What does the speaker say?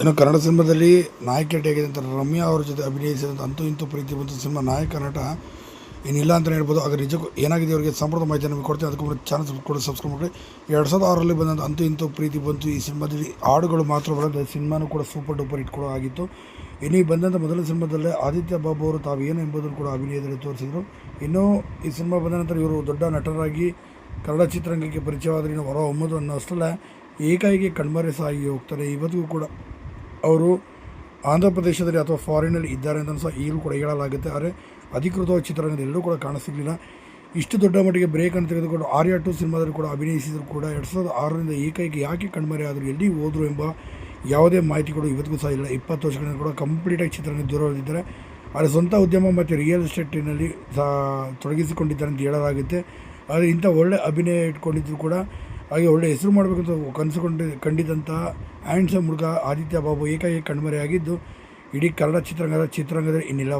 ಇನ್ನು ಕನ್ನಡ ಸಿನಿಮಾದಲ್ಲಿ ನಾಯಕಿಯಾಗಿದ್ದಂಥ ಅಂತ ರಮ್ಯಾ ಅವ್ರ ಜೊತೆ ಅಭಿನಯಿಸಿದಂಥ ಅಂತೂ ಇಂತೂ ಪ್ರೀತಿ ಬಂತು. ಸಿನಿಮಾ ನಾಯಕ, ನಟ ಏನಿಲ್ಲ ಅಂತಲೇ ಹೇಳ್ಬೋದು. ಆಗ ನಿಜಕ್ಕೂ ಏನಾಗಿದೆ ಅವರಿಗೆ ಸಂಪೂರ್ಣ ಮಾಹಿತಿ ನಮಗೆ ಕೊಡ್ತೀನಿ. ಅದಕ್ಕೆ ಮುಂದೆ ಚಾನಲ್ ಕೂಡ ಸಬ್ಸ್ಕ್ರೈಬ್ ಮಾಡಿ ಎರಡು ಸಾವಿರದ ಆರರಲ್ಲಿ ಬಂದಂಥ ಅಂತೂ ಇಂತೂ ಪ್ರೀತಿ ಬಂತು. ಈ ಸಿನಿಮಾದಲ್ಲಿ ಹಾಡುಗಳು ಮಾತ್ರ ಬರೋದು ಸಿನಿಮಾನೂ ಕೂಡ ಸೂಪರ್ ಡೂಪರ್ ಹಿಟ್ ಕೂಡ ಆಗಿತ್ತು. ಇನ್ನೀ ಬಂದಂಥ ಮೊದಲ ಸಿನಿಮಾದಲ್ಲೇ ಆದಿತ್ಯ ಬಾಬು ಅವರು ತಾವು ಏನು ಎಂಬುದನ್ನು ಕೂಡ ಅಭಿನಯದಲ್ಲಿ ತೋರಿಸಿದರು. ಇನ್ನೂ ಈ ಸಿನಿಮಾ ಬಂದ ನಂತರ ಇವರು ದೊಡ್ಡ ನಟರಾಗಿ ಕನ್ನಡ ಚಿತ್ರರಂಗಕ್ಕೆ ಪರಿಚಯವಾದರೆ ಇನ್ನು ಹೊರ ಹೊಮ್ಮದು ಅನ್ನೋ ಅಷ್ಟಲ್ಲ, ಏಕಾಏಕಿ ಕಣ್ಮರೆ ಸಾಗಿ ಹೋಗ್ತಾರೆ. ಇವತ್ತಿಗೂ ಕೂಡ ಅವರು ಆಂಧ್ರ ಪ್ರದೇಶದಲ್ಲಿ ಅಥವಾ ಫಾರಿನಲ್ಲಿ ಇದ್ದಾರೆ ಅಂತ ಸಹ ಈಗಲೂ ಕೂಡ ಹೇಳಲಾಗುತ್ತೆ. ಆದರೆ ಅಧಿಕೃತ ಚಿತ್ರರಂಗದ ಎಲ್ಲೂ ಕೂಡ ಕಾಣಸಿಗಲಿಲ್ಲ. ಇಷ್ಟು ದೊಡ್ಡ ಮಟ್ಟಿಗೆ ಬ್ರೇಕ್ ಅಂತ ತೆಗೆದುಕೊಂಡು ಆರ್ಯ ಟು ಸಿನಿಮಾದಲ್ಲಿ ಕೂಡ ಅಭಿನಯಿಸಿದ್ರು ಕೂಡ ಎರಡು ಸಾವಿರದ ಆರರಿಂದ ಏಕೈಕ ಯಾಕೆ ಕಣ್ಮರೆ ಆದರೂ ಎಲ್ಲಿ ಹೋದರು ಎಂಬ ಯಾವುದೇ ಮಾಹಿತಿಗಳು ಇವತ್ತಿಗೂ ಸಹ ಇಲ್ಲ. ಇಪ್ಪತ್ತು ವರ್ಷಗಳಿಂದ ಕೂಡ ಕಂಪ್ಲೀಟಾಗಿ ಚಿತ್ರರಂಗ ದೂರ ಉಳಿದಿದ್ದಾರೆ ಆದರೆ ಸ್ವಂತ ಉದ್ಯಮ ಮತ್ತು ರಿಯಲ್ ಎಸ್ಟೇಟಿನಲ್ಲಿ ಸಹ ತೊಡಗಿಸಿಕೊಂಡಿದ್ದಾರೆ ಅಂತ ಹೇಳಲಾಗುತ್ತೆ. ಆದರೆ ಇಂಥ ಒಳ್ಳೆ ಅಭಿನಯ ಇಟ್ಕೊಂಡಿದ್ರು ಕೂಡ ಹಾಗೆ ಒಳ್ಳೆ ಹೆಸರು ಮಾಡಬೇಕಂತ ಕನಸುಕೊಂಡು ಕಂಡಿದ್ದಂತಹ ಹ್ಯಾಂಡ್ಸಮ್ ಹುಡುಗ ಆದಿತ್ಯ ಬಾಬು ಏಕಾಏಕಿ ಕಣ್ಮರೆಯಾಗಿದ್ದು, ಇಡೀ ಕನ್ನಡ ಚಿತ್ರರಂಗದ ಚಿತ್ರರಂಗದಲ್ಲಿ ಇನ್ನಿಲ್ಲ.